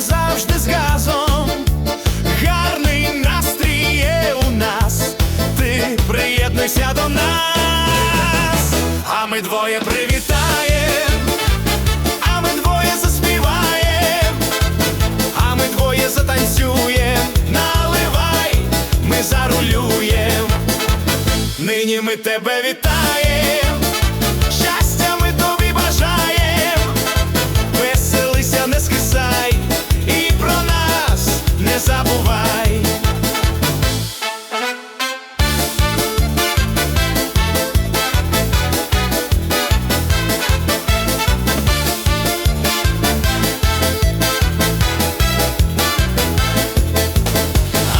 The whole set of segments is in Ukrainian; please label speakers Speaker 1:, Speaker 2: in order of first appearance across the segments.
Speaker 1: завжди з газом, гарний настрій є у нас, ти приєднуйся до нас, а ми двоє привітаємо, а ми двоє заспіваємо, а ми двоє затанцюємо, наливай, ми зарулюємо, нині ми тебе вітаємо. забувай.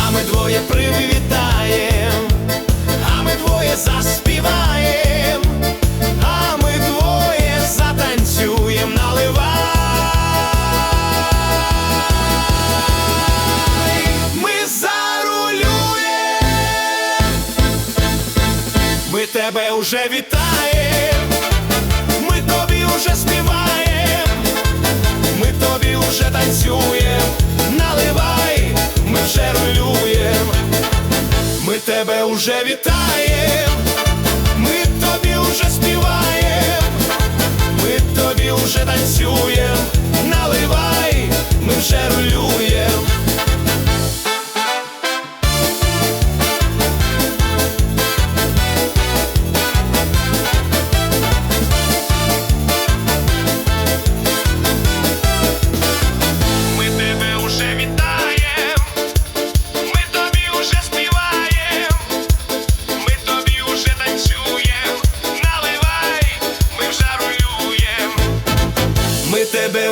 Speaker 1: А ми двоє привів. Тебе уже вітаємо, ми тобі уже співаємо, ми тобі уже танцюємо, наливай, ми вже рулюємо, ми тебе уже вітаємо, ми тобі уже співаємо, ми тобі уже танцюємо, наливай, ми вже рулюємо.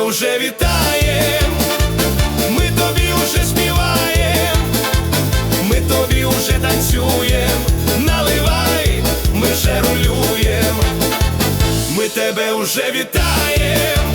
Speaker 1: Уже вітаєм, ми тобі уже співаєм, ми тобі уже танцюєм, наливай, ми вже рулюєм. Ми тебе уже вітаєм,